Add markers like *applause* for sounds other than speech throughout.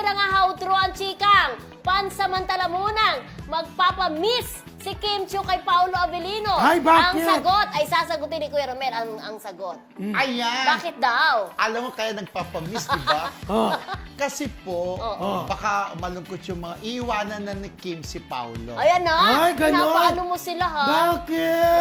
na nga how true ang chikang. Pansamantala munang magpapamiss si Kim Chiu kay Paolo Avellino. Ay, bakit? Ang sagot ay sasagutin ni Kuya Romel ang, ang sagot. Ayan. Bakit daw? Alam mo kaya nagpapamiss, di ba? *laughs* Oh. Kasi po, Oo. baka malungkot yung mga iwanan na ni Kim si Paulo. Ayan na, Ay, ganon. pinapaano mo sila ha? Bakit?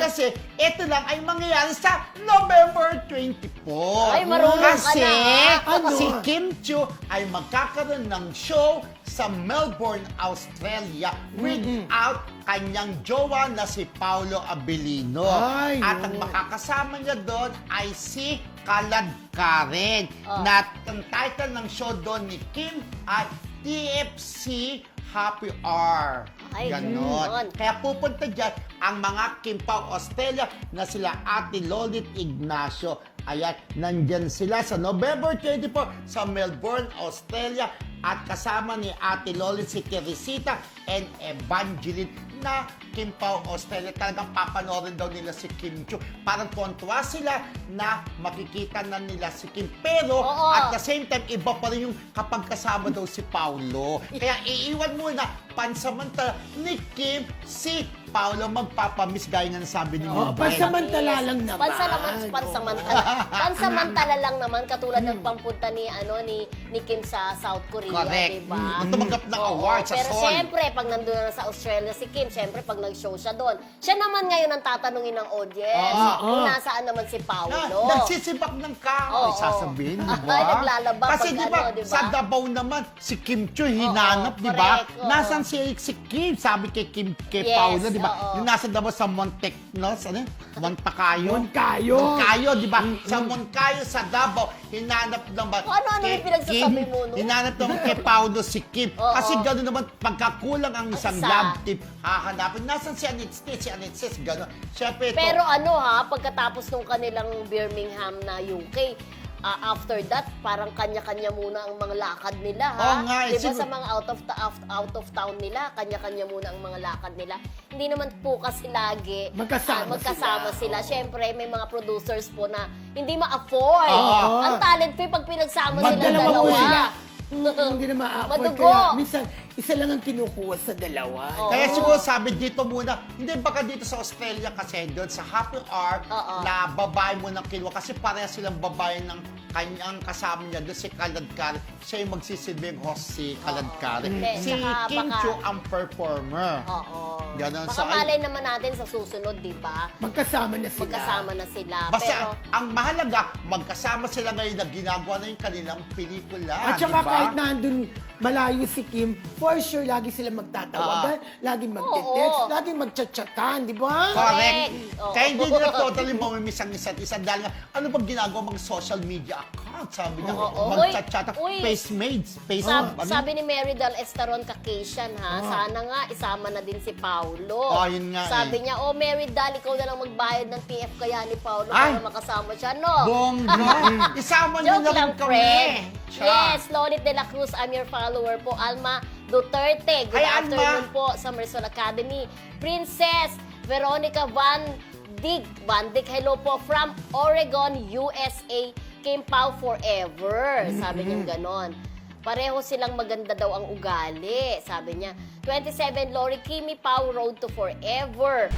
Kasi ito lang ay mangyayari sa November 24. Ay, marunong ka Kasi na? Ano? si Kim Chiu ay magkakaroon ng show sa Melbourne, Australia without kanyang jowa na si Paolo Abilino. Ay, At ang makakasama niya doon ay si Kalad Karen. Oh. Na ang title ng show doon ni Kim ay TFC Happy Hour. Ay, Ganon. ganon. Kaya pupunta dyan ang mga Kimpaw Australia na sila Ate Lolit Ignacio. Ayan, nandyan sila sa November 24 sa Melbourne, Australia. At kasama ni Ate Lolit si Teresita and Evangeline na Kimpaw Australia. Talagang papanoorin daw nila si Kim Chu. Parang tuwan-tuwa sila na makikita na nila si Kim. Pero Oo. at the same time, iba pa rin yung kapag kasama daw si Paulo. *laughs* Kaya iiwan muna pansamantala ni Kim si Paulo magpapamiss gaya nga ng sabi ni Oh, Mildred. pansamantala lang naman. Pansalaman, pansamantala. *laughs* pansamantala lang naman katulad ng pampunta ni ano ni ni Kim sa South Korea, Correct. 'di ba? Mm. Tumanggap ng Oo, award sa Pero Seoul. syempre, pag nandun na sa Australia si Kim, syempre pag nag-show siya doon, siya naman ngayon ang tatanungin ng audience. Oo. Kung nasaan naman si Na, Paolo. nagsisibak ng kahoy, Oo. sasabihin, di *laughs* ba? Ay, naglalaba Kasi pag di ba, ano, di ba? sa Davao naman, si Kim Chu hinanap, Oo, di ba? correct, oo. Nasaan si, si Kim? Sabi kay Kim, kay Yes, Paolo, di ba? oo. Yung nasa Davao sa Montec, no? Sa ano? yun? Montacayo? Moncayo. Moncayo, di ba? Sa Moncayo, sa Davao, hinanap naman. Kung ano-ano yung pinagsasabi mo, no? Hinanap naman kay Paolo si Kim. Oo. Kasi gano'n naman, pagkakulang ang isang Isa. love team, hahanapin. Nasaan si Anitsis? Si Anitsis, gano'n. Siyempre, ito, Pero ano ha, pagkatapos nung kanilang Birmingham na UK, ah, after that, parang kanya-kanya muna ang mga lakad nila, ha? Oo nga, eh, Di ba siguro- sa mga out of, ta- out, out of town nila, kanya-kanya muna ang mga lakad nila. Hindi naman po kasi lagi Magkasama ah, magkasama sila. sila. Siyempre, may mga producers po na hindi ma-afford. Oo. Ang talent fee pag pinagsama sila Magdalawa po dalawa. sila. *laughs* Hindi na ma-afford. Madugo. Kaya minsan, isa lang ang kinukuha sa dalawa. Oo. Kaya siguro sabi dito muna, hindi baka dito sa Australia kasi doon sa Happy Hour Oo. na babae mo ng kinuha kasi pareha silang babae ng kanyang kasama niya doon si Kaladkar. Siya yung magsisilbing host si Kaladkar. Hindi, Si saka Kim baka- Chu ang performer. Oo. Ganon. Baka So, ay- malay naman natin sa susunod, di ba? Magkasama na sila. Magkasama na sila. Basta Pero, ang mahalaga, magkasama sila ngayon na ginagawa na yung kanilang pelikula. At saka di ba? kahit nandun malayo si Kim, for sure, lagi sila magtatawagan, laging magte-text, Oo. laging magchat-chatan, di ba? Correct. Correct. Oo. Kaya hindi nila totally mamimiss ang isa't isa dahil nga, ano bang ginagawa mga social media account? Sabi niya, Oo. mag-chat-chat, Uy. face mates, face Sab- ano? sabi ni Mary Del Estaron Caucasian ha, sana nga isama na din si Paulo. Oh, yun nga Sabi eh. niya, oh Mary Del, ikaw na lang magbayad ng TF kaya ni Paulo Ay. para makasama siya, no? Bongga. *laughs* Isama niyo Joke na lang, kami. friend. Yes, Lolit de la Cruz, I'm your follower po. Alma Duterte. Good Hayaan afternoon ma. po, Summerson Academy. Princess Veronica Van Dig. Van Dig, hello po, from Oregon, USA. Came Pao forever. Sabi niya ganon. Pareho silang maganda daw ang ugali, sabi niya. 27, Lori Kimi Pau, Road to Forever.